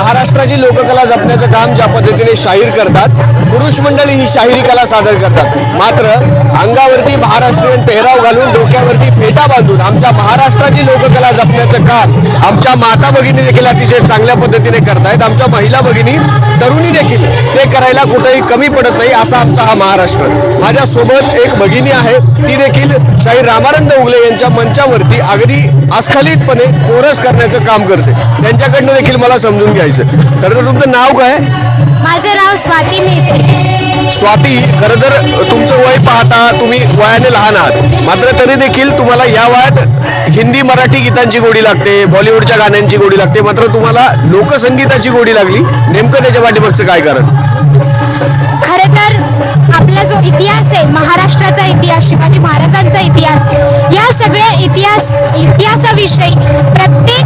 महाराष्ट्राची लोककला जपण्याचं काम ज्या पद्धतीने शाहीर करतात पुरुष मंडळी ही शाहिरी कला सादर करतात. मात्र अंगावरती महाराष्ट्रीयन पेहराव घालून डोक्यावरती फेटा बांधून आमच्या महाराष्ट्राची लोककला जपण्याचं काम आमच्या माता भगिनी देखील अतिशय चांगल्या पद्धतीने करतायत. आमच्या महिला भगिनी तरुणी देखील ते करायला कुठेही कमी पडत नाही असा आमचा हा महाराष्ट्र. माझ्यासोबत एक भगिनी आहे ती देखील शाहीर रामानंद उगले यांच्या मंचावरती अगदी अस्खलितपणे कोरस करण्याचं काम करते. त्यांच्याकडनं देखील मला समजून घ्यायचं. खरं तर तुमचं नाव काय? माझं नाव स्वाती मेहते. स्वाती खरं तर तुमचं वय पाहता तुम्ही वयाने लहान आहात. मात्र तरी देखील तुम्हाला या वयात हिंदी मराठी गीतांची गोडी लागते बॉलिवूडच्या गाण्यांची गोडी लागते. मात्र तुम्हाला लोकसंगीताची गोडी लागली. नेमकं त्याच्या पाठीमागचं काय कारण? खरं तर आपला जो इतिहास आहे महाराष्ट्राचा इतिहास शिवाजी महाराजांचा इतिहास या सगळ्या इतिहास इतिहासाविषयी प्रत्येक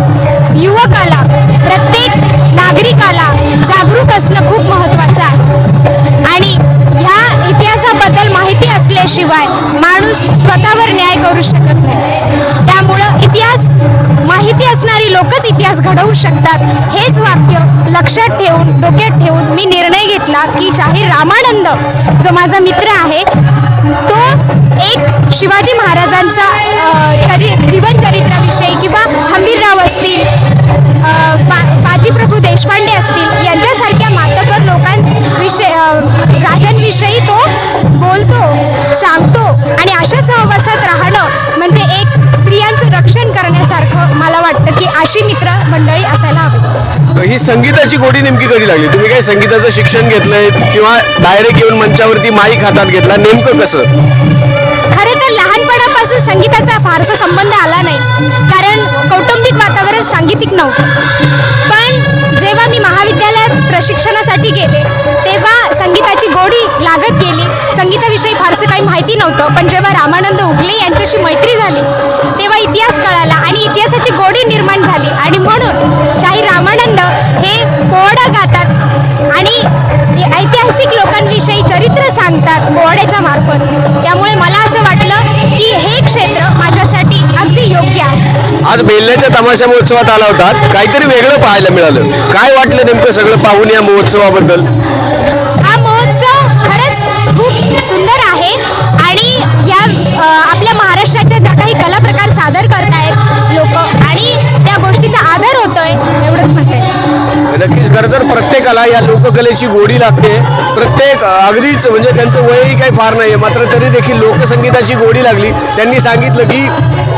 शकत नाही. त्यामुळं इतिहास माहिती असणारी लोकच इतिहास घडवू शकतात. हेच वाक्य लक्षात ठेवून डोक्यात ठेवून मी निर्णय घेतला की शाहीर रामानंद जो माझा मित्र आहे तो एक शिवाजी महाराजांचा चरि जीवनचरित्राविषयी किंवा हंबीरराव असतील बाजीप्रभू देशपांडे असतील यांच्यासारख्या मातबर लोकांविषयी राजांविषयी तो ही संगीताची गोडी नेमकी कधी लागली? तुम्ही काय संगीताचं शिक्षण घेतलंय किंवा डायरेक्ट येऊन मंचावरती माईक हातात घेतला? नेमकं कसं? खरे तर लहानपणापासून संगीताचा फारसा संबंध आला नाही. कारण कौटुंबिक वातावरण सांगीतिक नव्हतं. पण जेव्हा मी महाविद्यालयात प्रशिक्षणासाठी गेले तेव्हा संगीताची गोडी लागत गेली. संगीताविषयी फारसं काही माहिती नव्हतं. पण जेव्हा रामानंद उगले यांच्याशी मैत्री झाली तेव्हा इतिहास कळाला आणि इतिहासाची गोडी निर्माण झाली. आणि म्हणून पोवाड्याच्या मार्फत. त्यामुळे मला असं वाटलं की हे क्षेत्र माझ्यासाठी अगदी योग्य आहे. आज बेल्ल्याच्या तमाशा महोत्सवात आला होता. काहीतरी वेगळं पाहायला मिळालं. काय वाटलं नेमकं सगळं पाहून या महोत्सवाबद्दल? नक्कीच खरं तर प्रत्येकाला या लोककलेची गोडी लागते. प्रत्येक अगदीच म्हणजे त्यांचं वयही काही फार नाही मात्र तरी देखील लोकसंगीताची गोडी लागली. त्यांनी सांगितलं की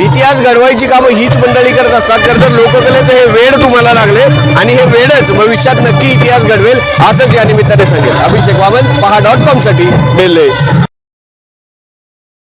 इतिहास घडवायची कामं हीच मंडळी करत असतात. खरं तर लोककलेचं हे वेड तुम्हाला लागले आणि हे वेडच भविष्यात नक्की इतिहास घडवेल असंच या निमित्ताने सांगेल. अभिषेक वामन पहा डॉट कॉमसाठी बेल्ले